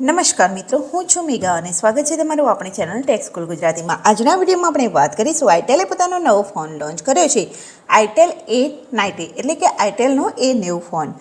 નમસ્કાર મિત્રો, હું છું મેઘા અને સ્વાગત છે તમારું આપણી ચેનલ ટેક્સ સ્કૂલ ગુજરાતીમાં. આજના વિડીયોમાં આપણે વાત કરીશું આઈટેલે પોતાનો નવો ફોન લોન્ચ કર્યો છે. આઈટેલ એ નાઇન્ટી એટલે કે આઈટેલનો એ નેવું ફોન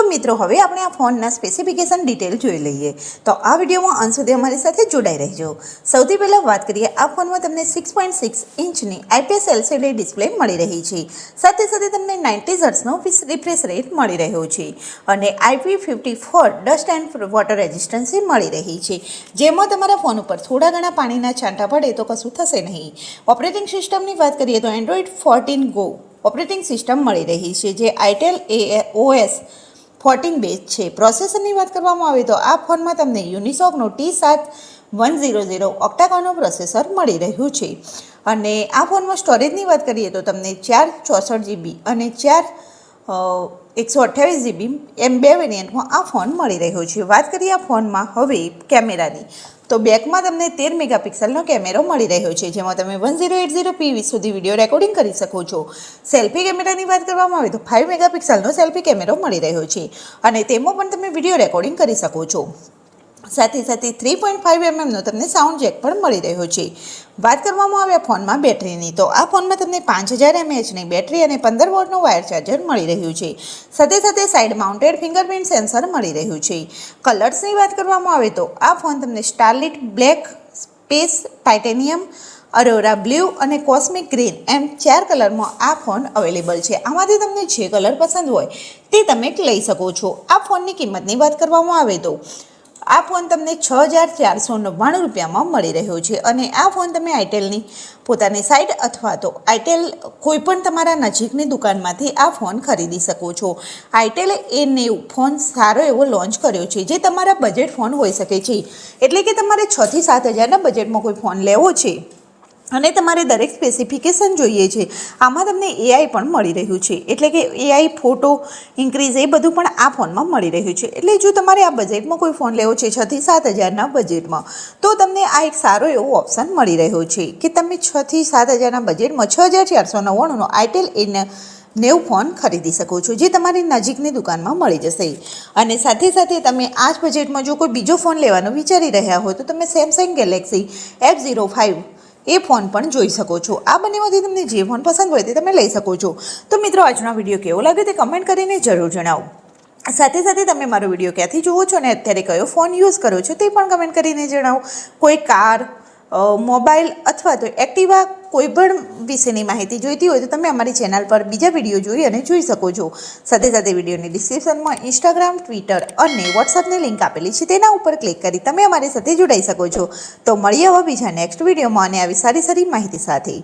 તો મિત્રો, હવે આપણે આ ફોનના સ્પેસિફિકેશન ડિટેલ જોઈ લઈએ. તો આ વિડીયોમાં અંત સુધી અમારી સાથે જોડાઈ રહેજો. સૌથી પહેલાં વાત કરીએ, આ ફોનમાં તમને સિક્સ પોઈન્ટ સિક્સ ઇંચની આઈપીએસ એલસીડી ડિસ્પ્લે મળી રહી છે. સાથે સાથે તમને નાઇન્ટી હર્ટ્સનો રિફ્રેશ રેટ મળી રહ્યો છે. અને IP fifty four dust and water resistance મળી રહી છે. જેમાં તમારા ફોન ઉપર થોડા ઘણા પાણીના છાંટા પડે તો કશું થશે નહીં. ઓપરેટિંગ સિસ્ટમની વાત કરીએ તો Android fourteen go operating system મળી રહી છે, જે આઈટેલ એ, ઓએસ ફોર્ટીન બેઝ છે. પ્રોસેસરની વાત કરવામાં આવે તો આ ફોનમાં તમને યુનિસોકનો ટી સાત વન ઝીરો ઝીરો ઓક્ટાકોનો પ્રોસેસર મળી રહ્યું છે. અને આ ફોનમાં સ્ટોરેજની વાત કરીએ તો તમને ચાર ચોસઠ જીબી અને ચાર એકસો અઠ્યાવીસ જીબી એમ બે વેરિયન્ટમાં આ ફોન મળી રહ્યો છે. વાત કરીએ આ ફોનમાં હવે કેમેરાની. તો બેકમાં તમને તેર મેગાપિક્સલનો કેમેરો મળી રહ્યો છે, જેમાં તમે one zero eight zero PV સુધી વીડિયો રેકોર્ડિંગ કરી શકો છો. સેલ્ફી કેમેરાની વાત કરવામાં આવે તો ફાઇવ મેગાપિક્સલનો સેલ્ફી કેમેરો મળી રહ્યો છે, અને તેમાં પણ તમે વીડિયો રેકોર્ડિંગ કરી શકો છો. સાથે સાથે થ્રી પોઈન્ટ ફાઇવ એમએમનો તમને સાઉન્ડ જેક પણ મળી રહ્યો છે. વાત કરવામાં આવે ફોનમાં બેટરીની, તો આ ફોનમાં તમને પાંચ હજાર એમએચની બેટરી અને પંદર વોટનું વાયર ચાર્જર મળી રહ્યું છે. સાથે સાથે સાઇડ માઉન્ટેડ ફિંગરપ્રિન્ટ સેન્સર મળી રહ્યું છે. કલર્સની વાત કરવામાં આવે તો આ ફોન તમને starlit black space titanium aurora blue અને કોસ્મિક ગ્રીન એમ ચાર કલરમાં આ ફોન અવેલેબલ છે. આમાંથી તમને જે કલર પસંદ હોય તે તમે લઈ શકો છો. આ ફોનની કિંમતની વાત કરવામાં આવે તો આ ફોન તમને છ હજાર ચારસો નવ્વાણું રૂપિયામાં મળી રહ્યો છે અને આ ફોન તમે આઈટેલની પોતાની સાઇટ અથવા તો આઈટેલ કોઈપણ તમારા નજીકની દુકાનમાંથી આ ફોન ખરીદી શકો છો. આઈટેલે એ નેવું ફોન સારો એવો લોન્ચ કર્યો છે જે તમારા બજેટ ફોન હોઈ શકે છે. એટલે કે તમારે છથી સાત હજારના બજેટમાં કોઈ ફોન લેવો છે. અને તમારે દરેક સ્પેસિફિકેશન જોઈએ છે. આમાં તમને એઆઈ પણ મળી રહ્યું છે. એટલે કે એઆઈ ફોટો ઇન્ક્રીઝ એ બધું પણ આ ફોનમાં મળી રહ્યું છે. એટલે જો તમારે આ બજેટમાં કોઈ ફોન લેવો છે છથી સાત હજારના બજેટમાં તો તમને આ એક સારો એવો ઓપ્શન મળી રહ્યો છે કે તમે છથી સાત હજારના બજેટમાં છ હજાર ચારસો નવ્વાણુંનો આઈટેલ એને નેવું ફોન ખરીદી શકો છો, જે તમારી નજીકની દુકાનમાં મળી જશે. અને સાથે સાથે તમે આ જ બજેટમાં જો કોઈ બીજો ફોન લેવાનો વિચારી રહ્યા હો તો તમે Samsung Galaxy F zero five એ ફોન પણ જોઈ શકો છો. આ બંનેમાંથી તમને જે ફોન પસંદ હોય તે તમે લઈ શકો છો. તો મિત્રો, આજનો વીડિયો કેવો લાગે તે કમેન્ટ કરીને જરૂર જણાવો. સાથે સાથે તમે મારો વીડિયો ક્યાંથી જુઓ છો અને અત્યારે કયો ફોન યુઝ કરો છો તે પણ કમેન્ટ કરીને જણાવો. કોઈ કાર મોબાઈલ અથવા તો એક્ટિવા કોઈ પણ વિશેની માહિતી જોઈતી હોય તો તમે અમારી ચેનલ પર બીજા વીડિયો જોઈ અને જોઈ શકો છો. સાથે સાથે વિડીયોની ડિસ્ક્રિપ્શનમાં ઇન્સ્ટાગ્રામ ટ્વિટર અને વોટ્સઅપની લિંક આપેલી છે. તેના ઉપર ક્લિક કરી તમે અમારી સાથે જોડાઈ શકો છો. તો મળીએ હવે બીજા નેક્સ્ટ વિડીયોમાં અને આવી સારી સારી માહિતી સાથે.